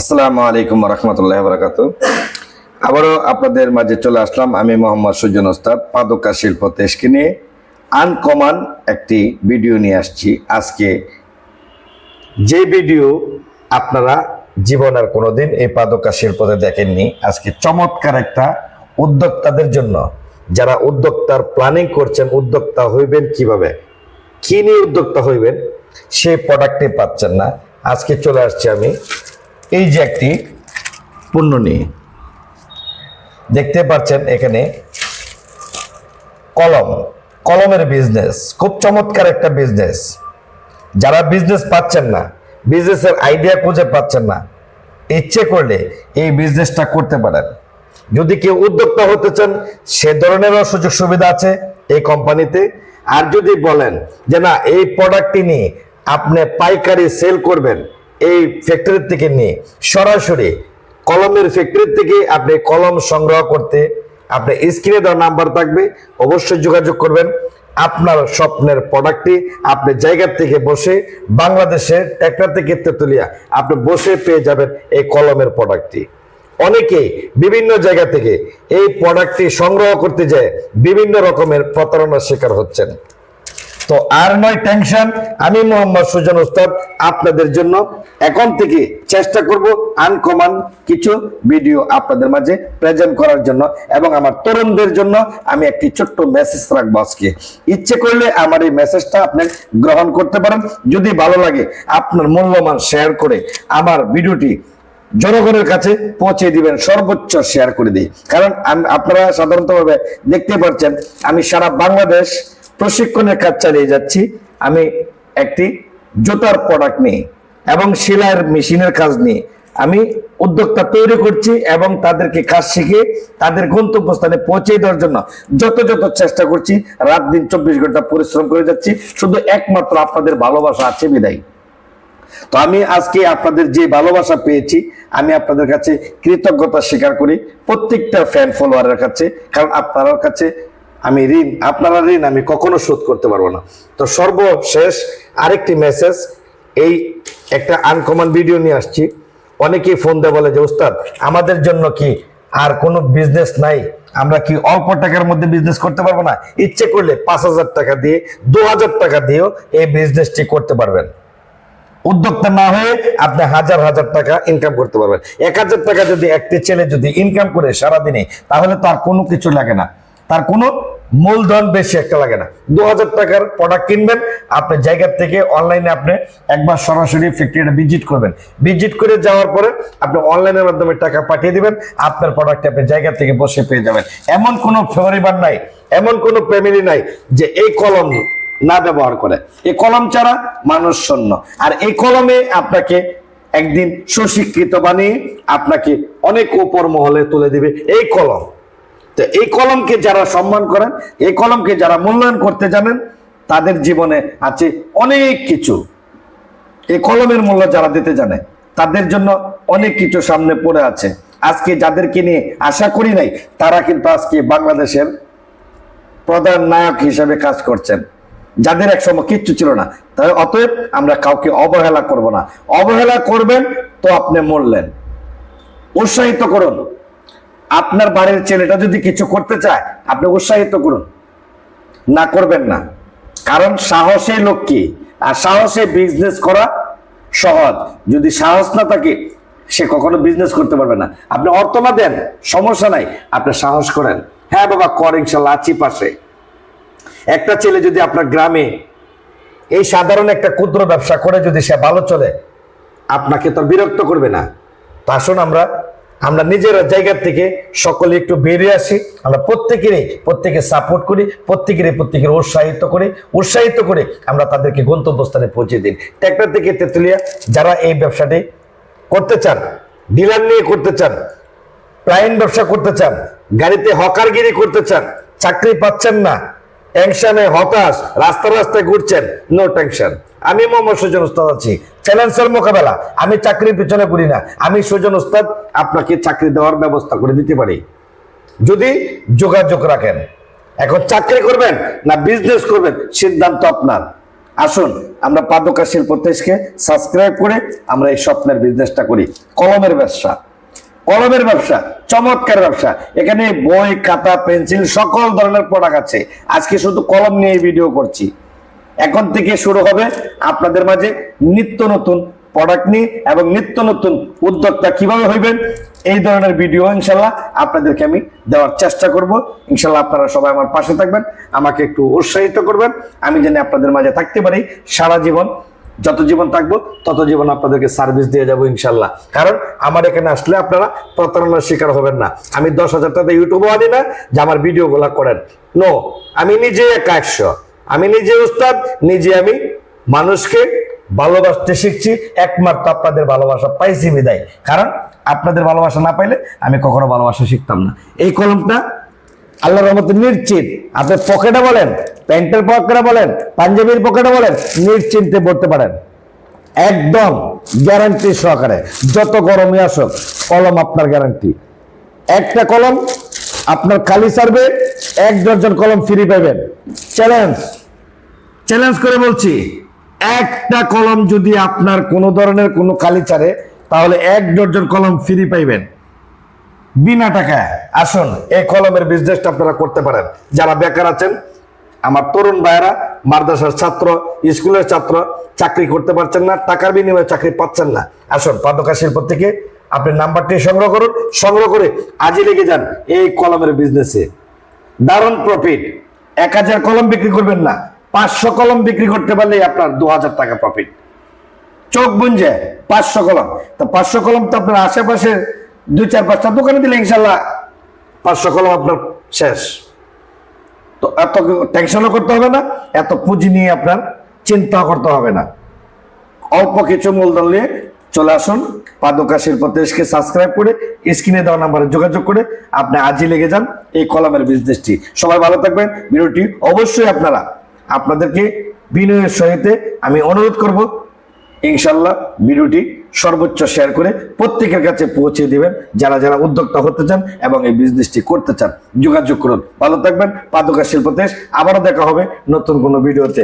আসসালামু আলাইকুম রহমতুল্লাহ বরাকাত আবারও আপনাদের মাঝে চলে আসলাম আমি মোহাম্মদ সুজন ওস্তাদ, পাদকা শিল্প তেজকে নিয়ে। আনকমন একটি ভিডিও নিয়ে আসছি। আজকে যে ভিডিও আপনারা জীবনের কোনোদিন এই পাদকা শিল্পতে দেখেননি, আজকে চমৎকার একটা উদ্যোক্তাদের জন্য। যারা উদ্যোক্তার প্ল্যানিং করছেন, উদ্যোক্তা হইবেন কীভাবে? কি নিয়ে উদ্যোক্তা হইবেন? সেই প্রোডাক্টটি পাচ্ছেন না। আজকে চলে আসছি আমি এই যে একটি পণ্য নিয়ে দেখতে পাচ্ছেন এখানে কলম, কলমের বিজনেস খুব চমৎকার একটা বিজনেস যারা বিজনেস পাচ্ছেন না বিজনেসের আইডিয়া খুঁজে পাচ্ছেন না, ইচ্ছে করলে এই বিজনেসটা করতে পারেন। যদি কেউ উদ্যোক্তা হতে চান, সে ধরনেরও সুযোগ সুবিধা আছে এই কোম্পানিতে আর যদি বলেন যে না, এই প্রোডাক্টটি নিয়ে আপনি পাইকারি সেল করবেন এই ফ্যাক্টরি থেকে নিয়ে সরাসরি কলমের ফ্যাক্টরি থেকে আপনি কলম সংগ্রহ করতে আপনি স্ক্রিনে দেওয়া নাম্বার থাকবে। অবশ্যই যোগাযোগ করবেন। আপনার স্বপ্নের প্রোডাক্টটি আপনি জায়গা থেকে বসে বাংলাদেশের ট্যাক্টর থেকে তেতুলিয়া আপনি বসে পেয়ে যাবেন এই কলমের প্রোডাক্টটি অনেকে বিভিন্ন জায়গা থেকে এই প্রোডাক্টটি সংগ্রহ করতে যায় বিভিন্ন রকমের প্রতারণার শিকার হচ্ছেন। তো আর নয় টেনশন আমি মোহাম্মদ সুজন উস্তাদ আপনাদের জন্য এখন থেকে চেষ্টা করব আনকমন কিছু ভিডিও আপনাদের মাঝে প্রেজেন্ট করার জন্য এবং আমার তরুণদের জন্য আমি একটি ছোট্ট মেসেজ রাখব আজকে। ইচ্ছে করলে আমার এই মেসেজটা আপনি গ্রহণ করতে পারেন। যদি ভালো লাগে, আপনার মূল্যবান শেয়ার করে আমার ভিডিওটি জনগণের কাছে পৌঁছে দিবেন, সর্বোচ্চ শেয়ার করে দিই। কারণ আপনারা সাধারণতভাবে দেখতে পাচ্ছেন, আমি সারা বাংলাদেশ প্রশিক্ষণের কাজ চালিয়ে যাচ্ছি। আমি একটি জুতার প্রোডাক্ট নিয়ে এবং সেলাইয়ের মেশিনের কাজ নিয়ে আমি উদ্যোক্তা তৈরি করছি এবং তাদেরকে কাজ শিখে তাদের গন্তব্যস্থানে পৌঁছে দেওয়ার জন্য যত যত চেষ্টা করছি, রাত দিন চব্বিশ ঘণ্টা পরিশ্রম করে যাচ্ছি। শুধু একমাত্র আপনাদের ভালোবাসা আছে বিদায়। তো আমি আজকে আপনাদের যে ভালোবাসা পেয়েছি, আমি আপনাদের কাছে কৃতজ্ঞতা স্বীকার করি প্রত্যেকটা ফ্যান ফলোয়ারের কাছে, কারণ আপনার কাছে আমি ঋণ, আপনারা ঋণ আমি কখনো শোধ করতে পারব না। তো সর্বশেষ আরেকটি মেসেজ এই একটা আনকমন ভিডিও নিয়ে আসছি। অনেকেই ফোন দিয়ে বলে যে উস্তাদ আমাদের জন্য কি আর কোনো বিজনেস নাই? আমরা কি অল্প টাকার মধ্যে বিজনেস করতে পারব না? ইচ্ছে করলে পাঁচ হাজার টাকা দিয়ে, দু হাজার টাকা দিয়েও এই বিজনেসটি করতে পারবেন। উদ্যোক্তা না হয়ে আপনি হাজার হাজার টাকা ইনকাম করতে পারবেন। এক হাজার টাকা যদি একটি ছেলে যদি ইনকাম করে সারাদিনে, তাহলে তার কোনো কিছু লাগে না। তার কোনো মূলধন বেশি একটা লাগে না। দু হাজার টাকার প্রোডাক্ট কিনবেন, আপনি জায়গার থেকে অনলাইনে আপনি একবার সরাসরি ফ্যাক্টরিটা ভিজিট করবেন। ভিজিট করে যাওয়ার পরে আপনি অনলাইনের মাধ্যমে টাকা পাঠিয়ে দিবেন, আপনার প্রোডাক্ট আপনি জায়গা থেকে বসে পেয়ে যাবেন। এমন কোনো পরিবার নাই, এমন কোনো ফ্যামিলি নাই যে এই কলম না ব্যবহার করে। এই কলম ছাড়া মানুষ শূন্য আর এই কলমে আপনাকে একদিন সুশিক্ষিত বানিয়ে আপনাকে অনেক উপর মহলে তুলে দিবে এই কলম। তো এই কলমকে যারা সম্মান করেন, এই কলমকে যারা মূল্যায়ন করতে জানেন, তাদের জীবনে আছে অনেক কিছু। এই কলমের মূল্য যারা দিতে জানে, তাদের জন্য অনেক কিছু সামনে পড়ে আছে। আজকে যাদেরকে নিয়ে আশা করি নাই, তারা কিন্তু আজকে বাংলাদেশের প্রধান নায়ক হিসেবে কাজ করছেন। যাদের এক সময় কিচ্ছু ছিল না, তাই অতএব আমরা কাউকে অবহেলা করব না। অবহেলা করবেন তো আপনি মরলেন। উৎসাহিত করুন। আপনার বাড়ির ছেলেটা যদি কিছু করতে চায়, আপনি উৎসাহিত করুন। না করবেন না। কারণ সাহসে লক্ষ্মী আর সাহসে বিজনেস করা সহজ। যদি সাহস না থাকে, সে কখনো বিজনেস করতে পারবে না। আপনি অর্থ না দেন, সমস্যা নাই, আপনি সাহস করেন। হ্যাঁ বাবা, কর ইনশাল্লাহ, আছি পাশে। একটা ছেলে যদি আপনার গ্রামে এই সাধারণ একটা ক্ষুদ্র ব্যবসা করে, যদি সে ভালো চলে, আপনাকে তো বিরক্ত করবে না। তো আসুন আমরা আমরা নিজের জায়গার থেকে সকলে একটু বেরিয়ে আসি। আমরা প্রত্যেকেরই, প্রত্যেকে সাপোর্ট করি, প্রত্যেকেরই, প্রত্যেকের উৎসাহিত করি, উৎসাহিত করে আমরা তাদেরকে গন্তব্যস্থানে পৌঁছে দিই। ট্র্যাক্টর থেকে তেতুলিয়া, যারা এই ব্যবসাটি করতে চান, ডিলার নিয়ে করতে চান, প্লাইন ব্যবসা করতে চান, গাড়িতে হকারগিরি করতে চান, চাকরি পাচ্ছেন না টেনশনে হতাশ রাস্তা রাস্তায় ঘুরছেন নো টেনশন আমি মোহাম্মদ সুজন উস্তাদ আছি। চ্যালেঞ্জের মোকাবেলা। আমি চাকরির পিছনে করি না। আমি সুজন উস্তাদ আপনাকে চাকরি দেওয়ার ব্যবস্থা করে দিতে পারি। যদি যোগাযোগ রাখেন, এখন চাকরি করবেন না বিজনেস করবেন, সিদ্ধান্ত আপনার। আসুন, আমরা পাদকা শিল্প সাবস্ক্রাইব করে আমরা এই স্বপ্নের বিজনেসটা করি। কলমের ব্যবসা। কলমের ব্যবসা, চমৎকার ব্যবসা। এখানে বই, খাতা, পেন্সিল, সকল ধরনের প্রোডাক্ট আছে। আজকে শুধু কলম নিয়ে ভিডিও করছি। এখন থেকে শুরু হবে আপনাদের মাঝে নিত্য নতুন প্রোডাক্ট নিয়ে এবং নিত্য নতুন উদ্যোক্তা কীভাবে হইবেন, এই ধরনের ভিডিও ইনশাল্লাহ আপনাদেরকে আমি দেওয়ার চেষ্টা করব। ইনশাল্লাহ আপনারা সবাই আমার পাশে থাকবেন, আমাকে একটু উৎসাহিত করবেন। আমি যেন আপনাদের মাঝে থাকতে পারি সারা জীবন। যত জীবন থাকব, তত জীবন আপনাদেরকে সার্ভিস দিয়ে যাব ইনশাল্লাহ। কারণ আমার এখানে আসলে আপনারা প্রতারণার শিকার হবেন না। আমি দশ হাজার টাকা ইউটিউবও আনি না, যে আমার ভিডিও গুলা করেন। নো আমি নিজে একা একশো। আমি নিজে উস্তাদ, নিজে আমি মানুষকে ভালোবাসতে শিখছি, একমাত্র আপনাদের ভালোবাসা পাইছি বিদায়। কারণ আপনাদের ভালোবাসা না পাইলে আমি কখনো ভালোবাসা শিখতাম না। এই কলমটা আল্লাহর রহমতে নিশ্চিত আপনি পকেটে বলেন। প্যান্টের পকেটে বলেন, পাঞ্জাবির পকেটে বলেন, নিশ্চিন্তে পড়তে পারেন। একদম গ্যারান্টি সহকারে, যত গরমই আসুক, কলম আপনার গ্যারান্টি একটা কলম, আপনার খালি সার্ভে এক ডজন কলম ফ্রি পাবেন। চ্যালেঞ্জ চ্যালেঞ্জ করে বলছি, একটা কলম যদি আপনার কোনো ধরনের কোনো কালি চারে তাহলে এক ডজন কলম ফ্রি পাইবেন। বিনা টাকায়। আসুন, এই কলমের বিজনেসটা আপনারা করতে পারেন। যারা বেকার আছেন আমার তরুণ ভাইয়েরা, মাদ্রাসার ছাত্র, স্কুলের ছাত্র, চাকরি করতে পারছেন না, টাকার বিনিময়ে চাকরি পাচ্ছেন না। আসুন, পাদকা শিল্প থেকে আপনি নাম্বারটি সংগ্রহ করুন। সংগ্রহ করে আজই লেগে যান এই কলমের বিজনেসে দারুণ প্রফিট এক হাজার কলম বিক্রি করবেন না, পাঁচশো কলম বিক্রি করতে পারলেই আপনার দু হাজার টাকা প্রফিট চোখ বুঞ্জে, পাঁচশো কলম। তো পাঁচশো কলম তো আপনার আশেপাশে দুই চার পাঁচটা দোকানে দিলে ইনশাল্লাহ পাঁচশো কলম আপনার শেষ। তো এত টেনশনও করতে হবে না, এত পুঁজি নিয়ে আপনার চিন্তা করতে হবে না। অল্প কিছু মূলধন নিয়ে চলে আসুন, পাদকা শিল্প দেশকে সাবস্ক্রাইব করে স্ক্রিনে দেওয়া নাম্বারে যোগাযোগ করে আপনি আজই লেগে যান এই কলমের বিজনেসটি সবাই ভালো থাকবেন, ভিডিওটি অবশ্যই আপনারা, আপনাদেরকে বিনয়ের সহিতে আমি অনুরোধ করব ইনশাল্লাহ ভিডিওটি সর্বোচ্চ শেয়ার করে প্রত্যেকের কাছে পৌঁছে দেবেন, যারা যারা উদ্যোক্তা হতে চান এবং এই বিজনেসটি করতে চান। যোগাযোগ করুন। ভালো থাকবেন। পাদুকা শিল্প দেশ আবারও দেখা হবে নতুন কোনো ভিডিওতে।